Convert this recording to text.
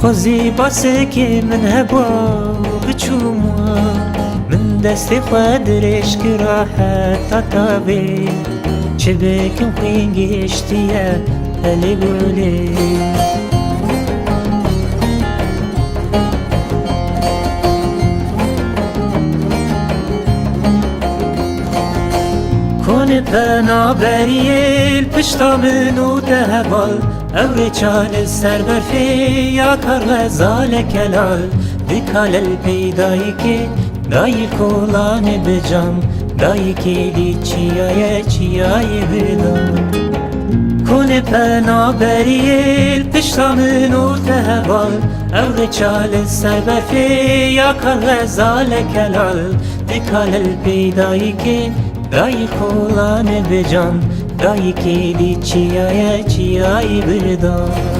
خوزی باسکی من هبا بچوما من دستی خود درش کرا حتا تابی چه بکم خوین گشتیه هلی گولی کن پنا بریل پشتا منو دهوال او چال سر برفی یا کار غزال کلال دکال پیدایی که دایی کولان بجام دایی کلی چیای چیای بدام کن پنا بریل پشتا منو دهوال او چال سر برفی یا کار غزال کلال دکال پیدایی که Dai kola nebe can Dai kedi çiyaye çiyayi birdan.